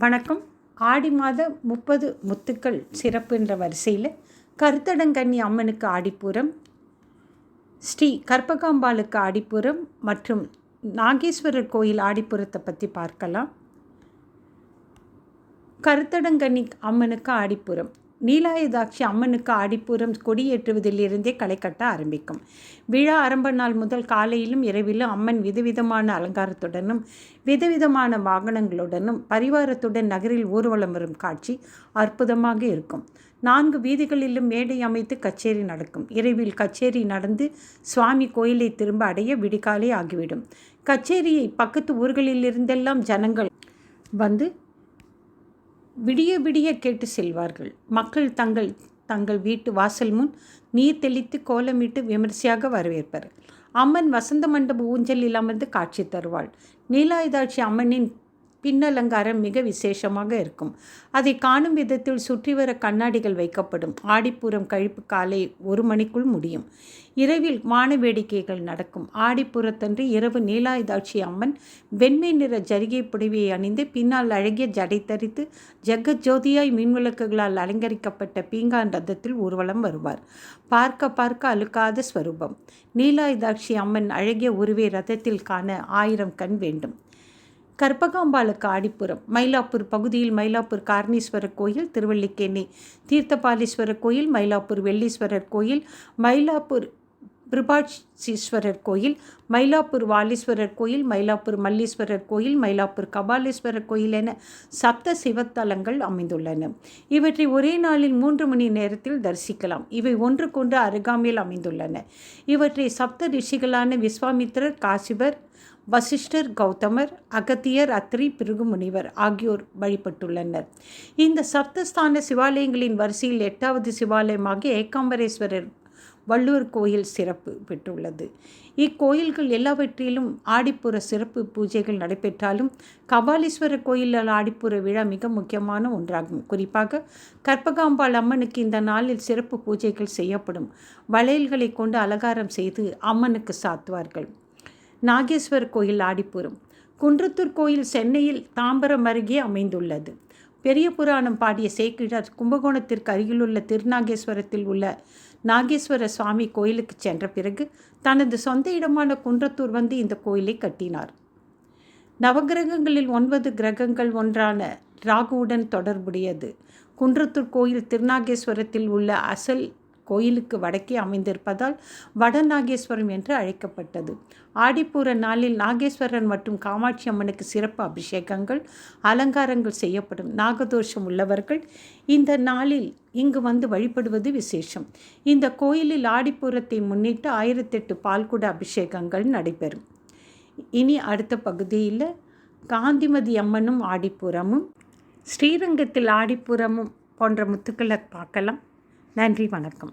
வணக்கம். ஆடி மாத முப்பது முத்துக்கள் சிறப்பு என்ற வரிசையில் கருத்தடங்கன்னி அம்மனுக்கு ஆடிப்புறம் ஸ்ரீ கற்பகாம்பாளுக்கு ஆடிப்புறம் மற்றும் நாகேஸ்வரர் கோயில் ஆடிப்புறத்தை பற்றி பார்க்கலாம். கருத்தடங்கன்னி அம்மனுக்கு ஆடிப்புறம் நீலாயுதாட்சி அம்மனுக்கு ஆடிப்பூரம் கொடியேற்றுவதிலிருந்தே களை கட்ட ஆரம்பிக்கும். விழா ஆரம்ப நாள் முதல் காலையிலும் இரவிலும் அம்மன் விதவிதமான அலங்காரத்துடனும் விதவிதமான வாகனங்களுடனும் பரிவாரத்துடன் நகரில் ஊர்வலம் வரும் காட்சி அற்புதமாக இருக்கும். நான்கு வீதிகளிலும் மேடை அமைத்து கச்சேரி நடக்கும். இரவில் கச்சேரி நடந்து சுவாமி கோயிலை திரும்ப அடைய விடிகாலை ஆகிவிடும். கச்சேரியை பக்கத்து ஊர்களிலிருந்தெல்லாம் ஜனங்கள் வந்து விடிய விடிய கேட்டு செல்வார்கள். மக்கள் தங்கள் தங்கள் வீட்டு வாசல் முன் நீர் தெளித்து கோலமிட்டு விமர்சையாக வரவேற்பர். அம்மன் வசந்த மண்டப ஊஞ்சலில் அமர்ந்து காட்சி தருவாள். நீலாயுதாட்சி அம்மனின் பின்னலங்காரம் மிக விசேஷமாக இருக்கும். அதை காணும் விதத்தில் சுற்றி வர கண்ணாடிகள் வைக்கப்படும். ஆடிப்புறம் கழிப்பு காலை ஒரு மணிக்குள் முடியும். இரவில் வான வேடிக்கைகள் நடக்கும். ஆடிப்புறத்தன்று இரவு நீலாயுதாட்சி அம்மன் வெண்மை நிற ஜரிகை புடவையை அணிந்து பின்னால் அழகிய ஜடை தரித்து ஜெகஜோதியாய் மின்விளக்குகளால் அலங்கரிக்கப்பட்ட பீங்கான் ரதத்தில் ஊர்வலம் வருவார். பார்க்க பார்க்க அழுக்காத ஸ்வரூபம். நீலாயுதாட்சி அம்மன் அழகிய உருவை ரதத்தில் காண ஆயிரம் கண் வேண்டும். கற்பகாம்பாளுக்கு ஆடிப்புறம். மயிலாப்பூர் பகுதியில் மயிலாப்பூர் காரணீஸ்வரர் கோயில் திருவள்ளிக்கேணி தீர்த்தபாலீஸ்வரர் கோயில் மயிலாப்பூர் வெள்ளீஸ்வரர் கோயில் மயிலாப்பூர் பிருபாட்சீஸ்வரர் கோயில் மயிலாப்பூர் வாலீஸ்வரர் கோயில் மயிலாப்பூர் மல்லீஸ்வரர் கோயில் மயிலாப்பூர் கபாலீஸ்வரர் கோயில் என சப்த சிவத்தலங்கள் அமைந்துள்ளன. இவற்றை ஒரே நாளில் மூன்று மணி நேரத்தில் தரிசிக்கலாம். இவை ஒன்றுக்கொன்று அருகாமையில் அமைந்துள்ளன. இவற்றை சப்த ரிஷிகளான விஸ்வாமித்திரர் காசிபர் வசிஷ்டர் கௌதமர் அகத்தியர் அத்ரி பிருகு முனிவர் ஆகியோர் வழிபட்டுள்ளனர். இந்த சப்தஸ்தான சிவாலயங்களின் வரிசையில் எட்டாவது சிவாலயமாக ஏகாம்பரேஸ்வரர் வள்ளுவர் கோயில் சிறப்பு பெற்றுள்ளது. இக்கோயில்கள் எல்லாவற்றிலும் ஆடிப்புற சிறப்பு பூஜைகள் நடைபெற்றாலும் கபாலீஸ்வரர் கோயிலில் ஆடிப்புற விழா மிக முக்கியமான ஒன்றாகும். குறிப்பாக கற்பகாம்பாள் அம்மனுக்கு இந்த நாளில் சிறப்பு பூஜைகள் செய்யப்படும். வளையல்களை கொண்டு அலங்காரம் செய்து அம்மனுக்கு சாத்துவார்கள். நாகேஸ்வர் கோயில் ஆடிப்புறம். குன்றத்தூர் கோயில் சென்னையில் தாம்பரம் அருகே அமைந்துள்ளது. பெரிய புராணம் பாடிய சேக்கிழார் கும்பகோணத்திற்கு அருகிலுள்ள திருநாகேஸ்வரத்தில் உள்ள நாகேஸ்வர சுவாமி கோயிலுக்கு சென்ற பிறகு தனது சொந்த இடமான குன்றத்தூர் வந்து இந்த கோயிலை கட்டினார். நவகிரகங்களில் ஒன்பது கிரகங்கள் ஒன்றான ராகுவுடன் தொடர்புடையது. குன்றத்தூர் கோயில் திருநாகேஸ்வரத்தில் உள்ள அசல் கோயிலுக்கு வடக்கே அமைந்திருப்பதால் வடநாகேஸ்வரம் என்று அழைக்கப்பட்டது. ஆடிப்பூர நாளில் நாகேஸ்வரன் மற்றும் காமாட்சி அம்மனுக்கு சிறப்பு அபிஷேகங்கள் அலங்காரங்கள் செய்யப்படும் நாகதோஷம் உள்ளவர்கள் இந்த நாளில் இங்கு வந்து வழிபடுவது விசேஷம். இந்த கோயிலில் ஆடிப்பூரத்தை முன்னிட்டு ஆயிரத்தெட்டு பால்குட அபிஷேகங்கள் நடைபெறும். இனி அடுத்த பகுதியில் காந்திமதி அம்மனும் ஆடிப்புறமும் ஸ்ரீரங்கத்தில் ஆடிப்புறமும் போன்ற முத்துக்களை பார்க்கலாம். நன்றி வணக்கம்.